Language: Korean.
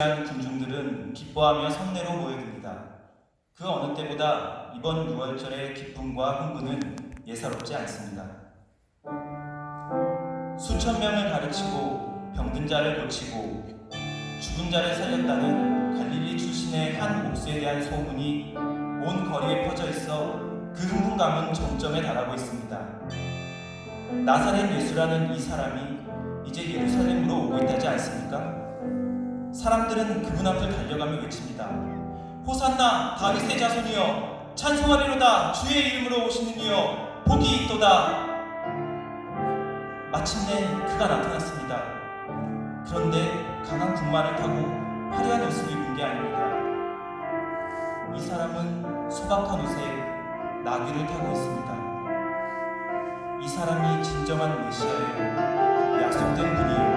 한 군중들은 기뻐하며 성내로 모여듭니다. 그 어느 때보다 이번 6월절의 기쁨과 흥분은 예사롭지 않습니다. 수천 명을 가르치고 병든 자를 고치고 죽은 자를 살렸다는 갈릴리 출신의 한 목수에 대한 소문이 온 거리에 퍼져 있어 그 흥분감은 정점에 달하고 있습니다. 나사렛 예수라는 이 사람이 이제 예루살렘으로 오고 있다지 않습니까? 사람들은 그분 앞을 달려가며 외칩니다. 호산나 다윗의 자손이여 찬송하리로다 주의 이름으로 오시는 이여 복이 있도다. 마침내 그가 나타났습니다. 그런데 강한 군마를 타고 화려한 옷을 입은 게 아닙니다. 이 사람은 소박한 옷에 나귀를 타고 있습니다. 이 사람이 진정한 메시아예요. 약속된 분이에요.